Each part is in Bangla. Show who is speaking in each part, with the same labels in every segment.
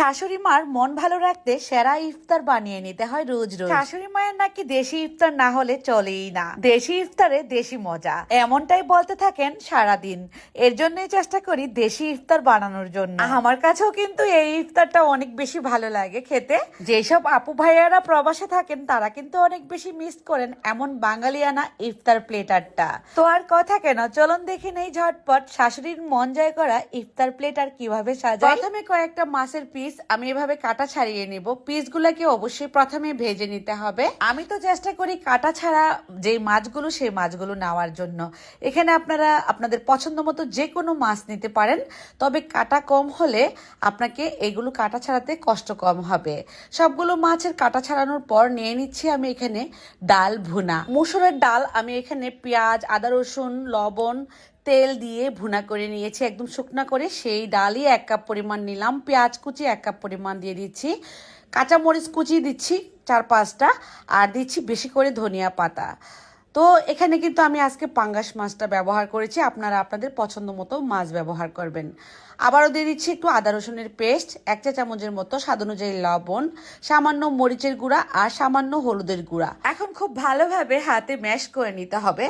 Speaker 1: শাশুড়ি মার মন ভালো রাখতে সেরা ইফতার বানিয়ে নিতে হয় রোজ রোজ। শাশুড়ি মায়ের নাকি দেশি ইফতার না হলে চলেই না। দেশি ইফতারে দেশি মজা। এমনটাই বলতে থাকেন সারাদিন। এর জন্যই চেষ্টা করি দেশি ইফতার বানানোর জন্য। আমার কাছেও কিন্তু এই ইফতারটা অনেক বেশি ভালো লাগে খেতে। যেসব আপু ভাইয়ারা প্রবাসে থাকেন, তারা কিন্তু অনেক বেশি মিস করেন এমন বাঙালিয়ানা ইফতার প্লেটারটা। তো আর কথা কেন? চলুন দেখে নেই ঝটপট শাশুড়ির মন জয় করা ইফতার প্লেটার কীভাবে সাজায় প্রথমে কয়েকটা মাছের পিস আমি এভাবে কাটা ছাড়িয়ে নিব। পিসগুলোকে অবশ্যই প্রথমে ভেজে নিতে হবে। আমি তো চেষ্টা করি কাটা ছাড়া যে মাছগুলো, সেই মাছগুলো নেওয়ার জন্য। এখানে আপনারা আপনাদের পছন্দ মতো যে কোনো মাছ নিতে পারেন, তবে কাটা কম হলে আপনাকে এগুলো কাটা ছাড়াতে কষ্ট কম হবে। সবগুলো মাছের কাটা ছাড়ানোর পর নিয়ে নিচ্ছি আমি এখানে ডাল ভুনা। মুসুরের ডাল আমি এখানে পেঁয়াজ, আদা রসুন, লবণ তেল দিয়ে ভুনা করে নিয়েছি, একদম শুকনা করে। সেই ডালই এক কাপ পরিমাণ নিলাম, পেঁয়াজ কুচি এক কাপ পরিমাণ দিয়ে দিচ্ছি, কাঁচামরিচ কুচি দিচ্ছি চার পাঁচটা, আর দিচ্ছি বেশি করে ধনিয়া পাতা। তো এখানে কিন্তু আমি আজকে পাঙ্গাস মাছটা ব্যবহার করেছি, আপনারা আপনাদের পছন্দ মতো মাছ ব্যবহার করবেন। আবারও দিয়ে দিচ্ছি একটু আদা রসুনের পেস্ট, এক চা চামচের মতো স্বাদ অনুযায়ী লবণ, সামান্য মরিচের গুঁড়া আর সামান্য হলুদের গুঁড়া। এখন খুব ভালোভাবে হাতে ম্যাশ করে নিতে হবে।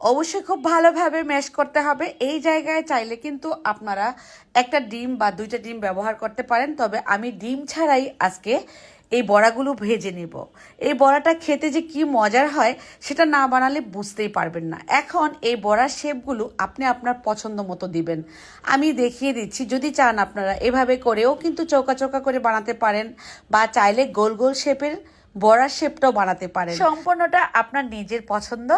Speaker 1: অবশ্যই খুব ভালোভাবে ম্যাশ করতে হবে। এই জায়গায় চাইলে কিন্তু আপনারা একটা ডিম বা দুইটা ডিম ব্যবহার করতে পারেন। তবে আমি ডিম ছাড়াই আজকে এই বড়াগুলো ভেজে নেব। এই বড়াটা খেতে যে কি মজার হয়, সেটা না বানালে বুঝতেই পারবেন না। এখন এই বড়ার শেপগুলো আপনি আপনার পছন্দ মতো দিবেন। আমি দেখিয়ে দিচ্ছি, যদি চান আপনারা এভাবে করেও কিন্তু চৌকা চৌকা করে বানাতে পারেন বা চাইলে গোল গোল শেপের বড়ার শেপটাও বানাতে পারেন। সম্পূর্ণটা আপনার নিজের পছন্দ।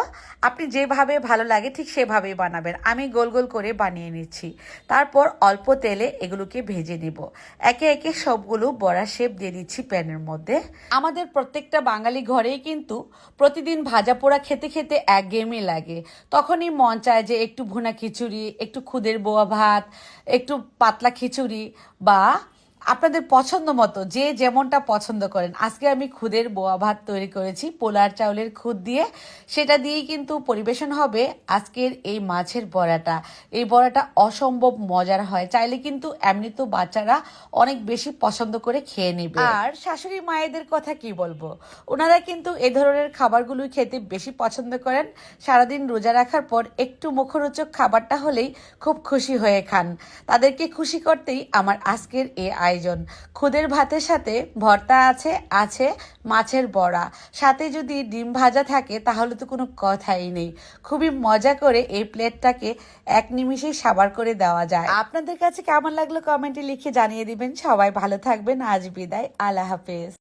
Speaker 1: আপনি যেভাবে ভালো লাগে ঠিক সেভাবেই বানাবেন। আমি গোল গোল করে বানিয়ে নিচ্ছি। তারপর অল্প তেলে এগুলোকে ভেজে নিব। একে একে সবগুলো বড়া শেপ দিয়ে দিচ্ছি প্যানের মধ্যে। আমাদের প্রত্যেকটা বাঙালি ঘরেই কিন্তু প্রতিদিন ভাজা পোড়া খেতে খেতে একঘেয়েমি লাগে। তখনই মন চায় যে একটু ভুনা খিচুড়ি একটু খুদের বোয়া ভাত একটু পাতলা খিচুড়ি বা আপনাদের পছন্দ মতো, যে যেমনটা পছন্দ করেন। আজকে আমি খুদের বোয়া ভাত তৈরি করেছি, পোলার চাউলের খুদ দিয়ে। সেটা দিয়েই কিন্তু পরিবেশন হবে আজকের এই মাছের বড়াটা। এই বড়াটা অসম্ভব মজার হয়, চাইলে কিন্তু এমনি তো বাচ্চারা অনেক বেশি পছন্দ করে খেয়ে নেবে। আর শাশুড়ি মায়েদের কথা কি বলব? ওনারা কিন্তু এ ধরনের খাবারগুলোই খেতে বেশি পছন্দ করেন। সারাদিন রোজা রাখার পর একটু মুখরোচক খাবারটা হলেই খুব খুশি হয়ে খান। তাদেরকে খুশি করতেই আমার আজকের এই আয়োজন। খুদের ভাতের সাথে ভর্তা আছে আছে মাছের বড়া। সাথে যদি ডিম ভাজা থাকে, তাহলে তো কোনো কথাই নেই। খুবই মজা করে এই প্লেটটাকে এক নিমিষেই সাবার করে দেওয়া যায়। আপনাদের কাছে কেমন লাগল কমেন্টে লিখে জানিয়ে দিবেন। সবাই ভালো থাকবেন। আজ বিদায়। আল্লাহ হাফেজ।